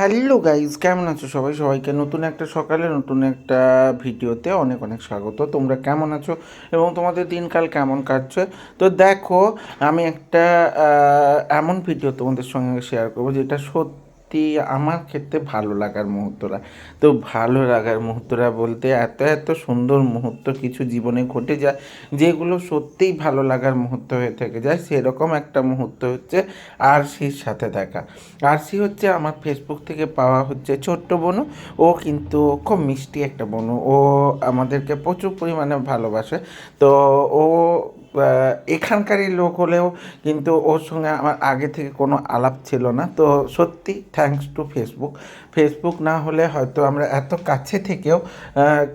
Hello guys কেমন আছো সবাই? সবাইকে নতুন একটা সকালে, নতুন একটা ভিডিওতে অনেক অনেক স্বাগত। তোমরা কেমন আছো এবং তোমাদের দিনকাল কেমন কাটছে? তো দেখো, আমি একটা এমন ভিডিও তোমাদের সঙ্গে শেয়ার করব যেটা সত্যি আমার ক্ষেত্রে ভালো লাগার মুহূর্তরা তো ভালো লাগার মুহূর্তরা বলতে এত এত সুন্দর মুহূর্ত কিছু জীবনে ঘটে যায়, যেগুলো সত্যিই ভালো লাগার মুহূর্ত হয়ে থেকে যায়। সেরকম একটা মুহূর্ত হচ্ছে আরসির সাথে দেখা। আরসি হচ্ছে আমার ফেসবুক থেকে পাওয়া হচ্ছে ছোট্ট বোনু। ও কিন্তু খুব মিষ্টি একটা বোনু। ও আমাদেরকে প্রচুর পরিমাণে ভালোবাসে। তো ও এখানকারই লোক হলেও কিন্তু ওর সঙ্গে আমার আগে থেকে কোনো আলাপ ছিল না। তো সত্যি থ্যাঙ্কস টু ফেসবুক ফেসবুক না হলে হয়তো আমরা এত কাছে থেকেও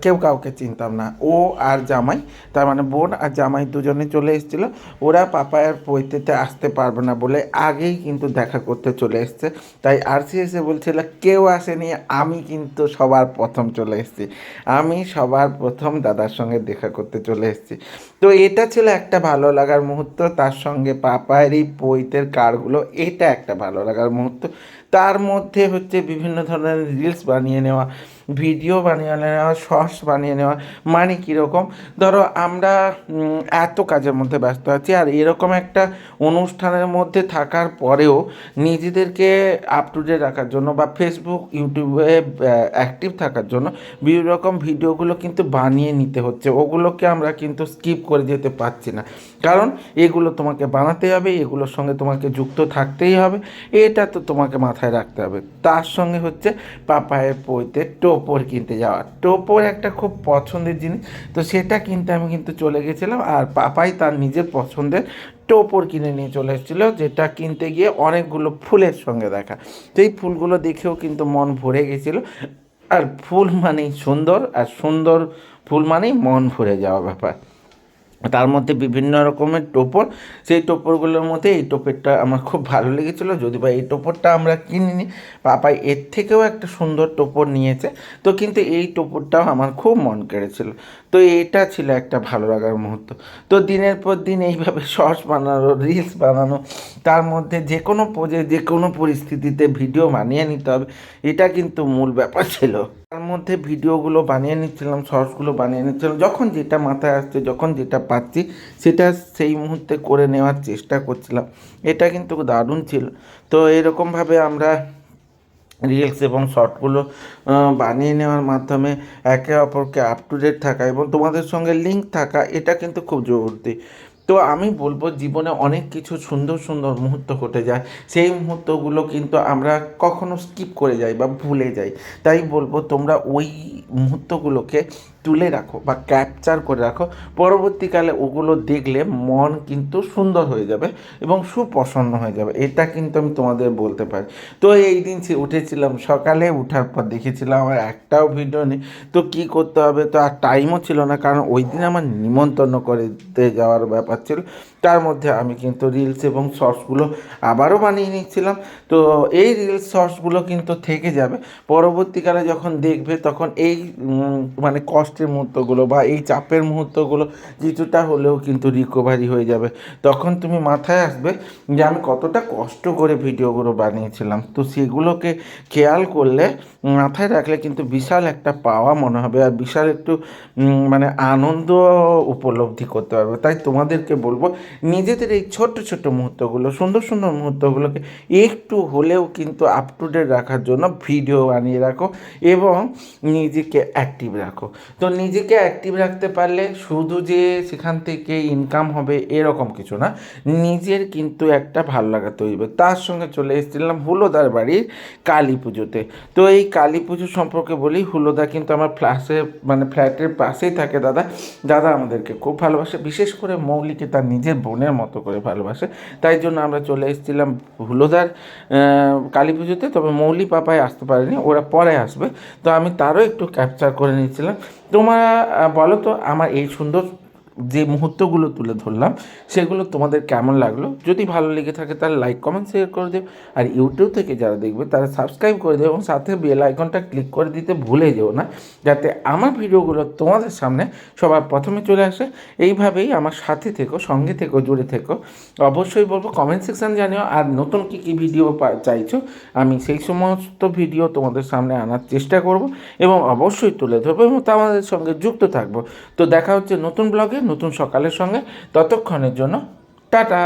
কেউ কাউকে চিনতাম না। ও আর জামাই, তার মানে বোন আর জামাই দুজনে চলে এসেছিল। ওরা পাপায়ার পৈতেতে আসতে পারবে না বলে আগেই কিন্তু দেখা করতে চলে এসছে। তাই আরসি এসে বলছিল, কেউ আসেনি, আমি কিন্তু সবার প্রথম চলে এসেছি। আমি সবার প্রথম দাদার সঙ্গে দেখা করতে চলে এসেছি। তো এটা ছিল একটা ভালো লাগার মুহূর্ত, তার সঙ্গে পাপায়ের পৈতের কারগুলো, এটা একটা ভালো লাগার মুহূর্ত। তার মধ্যে হচ্ছে বিভিন্ন ধরনের রিলস বানিয়ে নেওয়া। ভিডিও বানিয়ে নেওয়া শর্টস বানিয়ে নেওয়া মানে কীরকম ধরো আমরা এত কাজের মধ্যে ব্যস্ত আছি, আর এরকম একটা অনুষ্ঠানের মধ্যে থাকার পরেও নিজেদেরকে আপ টু ডেট রাখার জন্য বা ফেসবুক ইউটিউবে অ্যাক্টিভ থাকার জন্য বিভিন্ন রকম ভিডিওগুলো কিন্তু বানিয়ে নিতে হচ্ছে। ওগুলোকে আমরা কিন্তু স্কিপ করে যেতে পারছি না। কারণ এগুলো তোমাকে বানাতে হবে, এগুলোর সঙ্গে তোমাকে যুক্ত থাকতেই হবে, এটা তো তোমাকে মাথায় রাখতে হবে। তার সঙ্গে হচ্ছে পাপায়ের পইতে টোপর কিনতে যাওয়া। টোপর একটা খুব পছন্দের জিনিস। তো সেটা কিনতে আমি কিন্তু চলে গেছিলাম আর পাপাই তার নিজের পছন্দের টোপর কিনে নিয়ে চলে এসেছিল, যেটা কিনতে গিয়ে অনেকগুলো ফুলের সঙ্গে দেখা। তো এই ফুলগুলো দেখেও কিন্তু মন ভরে গেছিল। আর ফুল মানেই সুন্দর, আর সুন্দর ফুল মানেই মন ভরে যাওয়া ব্যাপার। তার মধ্যে বিভিন্ন রকমের টোপর। সেই টোপরগুলোর মধ্যে এই টোপরটা আমার খুব ভালো লেগেছিলো। যদি বা এই টোপরটা আমরা কিনিনি, পাপাই এর থেকেও একটা সুন্দর টোপর নিয়েছে। তো কিন্তু এই টোপরটাও আমার খুব মন কেড়েছিল। তো এটা ছিল একটা ভালো লাগার মুহূর্ত। তো দিনের পর দিন এইভাবে শর্টস বানানো রিলস বানানো, তার মধ্যে যে কোনো পোজে যে কোনো পরিস্থিতিতে ভিডিও বানিয়ে নিতে হবে, এটা কিন্তু মূল ব্যাপার ছিল। তার মধ্যে ভিডিওগুলো বানিয়ে নিচ্ছিলাম শর্টসগুলো বানিয়ে নিচ্ছিলাম। যখন যেটা মাথায় আসছে, যখন যেটা পাচ্ছি, সেটা সেই মুহূর্তে করে নেওয়ার চেষ্টা করছিলাম। এটা কিন্তু দারুণ ছিল। তো এরকমভাবে আমরা রিলস এবং শর্টগুলো বানিয়ে নেওয়ার মাধ্যমে একে অপরকে আপ টু ডেট থাকা এবং তোমাদের সঙ্গে লিঙ্ক থাকা, এটা কিন্তু খুব জরুরি। তো আমি বলব জীবনে অনেক কিছু সুন্দর সুন্দর মুহূর্ত ঘটে যায়। সেই মুহূর্তগুলো কিন্তু আমরা কখনো স্কিপ করে যাই বা ভুলে যাই। তাই বলব তোমরা ওই মুহূর্তগুলোকে তুলে রাখো বা ক্যাপচার করে রাখো। পরবর্তীকালে ওগুলো দেখলে মন কিন্তু সুন্দর হয়ে যাবে এবং সুপ্রসন্ন হয়ে যাবে। এটা কিন্তু আমি তোমাদের বলতে পারি। তো এই দিন উঠেছিলাম, সকালে উঠার পর দেখেছিলাম আমার একটাও ভিডিও নেই। তো কি করতে হবে? তো আর টাইমও ছিল না, কারণ ওই দিন আমার নিমন্ত্রণ করতে যাওয়ার ব্যাপার ছিল। তার মধ্যে আমি কিন্তু রিলস এবং শর্টসগুলো আবারও বানিয়ে নিচ্ছিলাম। তো এই রিলস শর্টসগুলো কিন্তু থেকে যাবে। পরবর্তীকালে যখন দেখবে, তখন এই মানে মানে কষ্টের মুহূর্তগুলো বা এই চাপের মুহূর্তগুলো কিছুটা হলেও কিন্তু রিকভারি হয়ে যাবে। তখন তুমি মাথায় আসবে যে আমি কতটা কষ্ট করে ভিডিওগুলো বানিয়েছিলাম। তো সেগুলোকে খেয়াল করলে, মাথায় রাখলে কিন্তু বিশাল একটা পাওয়া মনে হবে আর বিশাল একটু মানে আনন্দ উপলব্ধি করতে পারবে। তাই তোমাদেরকে বলব, নিজেদের এই ছোট্ট ছোট্ট মুহূর্তগুলো, সুন্দর সুন্দর মুহূর্তগুলোকে একটু হলেও কিন্তু আপ টু ডেট রাখার জন্য ভিডিও বানিয়ে রাখো এবং নিজেকে অ্যাক্টিভ রাখো। তো নিজেকে অ্যাক্টিভ রাখতে পারলে শুধু যে সেখান থেকে ইনকাম হবে এরকম কিছু না, নিজের কিন্তু একটা ভালো লাগা তৈরি হবে। তার সঙ্গে চলে এসেছিলাম হুলোদার বাড়ির কালী পুজোতে। তো এই কালী পুজো সম্পর্কে বলি, হুলোদা কিন্তু আমার ফ্ল্যাশে মানে ফ্ল্যাটের পাশেই থাকে দাদা। দাদা আমাদেরকে খুব ভালোবাসে, বিশেষ করে মৌলিকে তার নিজের বোনের মতো করে ভালোবাসে। তাই জন্য আমরা চলে এসেছিলাম হুলোদার কালী পুজোতে, তবে মৌলি পাপায় আসতে পারেনি, ওরা পরে আসবে। তো আমি তারও একটু ক্যাপচার করে নিয়েছিলাম। তোমরা বলো তো আমার এই সুন্দর যে মুহূর্তগুলো তুলে ধরলাম, সেগুলো তোমাদের কেমন লাগল? যদি ভালো লেগে থাকে তাহলে লাইক কমেন্ট শেয়ার করে দেবে আর ইউটিউব থেকে যারা দেখবে, তারা সাবস্ক্রাইব করে দেবে এবং সাথে বেল আইকনটা ক্লিক করে দিতে ভুলে যেও না, যাতে আমার ভিডিওগুলো তোমাদের সামনে সবার প্রথমে চলে আসে। এইভাবেই আমার সাথে থেকো, সঙ্গে থেকো, জুড়ে থেকো। অবশ্যই বলব কমেন্ট সেকশন জানিও। আর নতুন কী কী ভিডিও চাইছো, আমি সেই সমস্ত ভিডিও তোমাদের সামনে আনার চেষ্টা করব এবং অবশ্যই তুলে ধরবো এবং তোমাদের সঙ্গে যুক্ত থাকব। তো দেখা হচ্ছে নতুন ব্লগে নতুন সকালের সঙ্গে ততক্ষণের জন্য টাটা।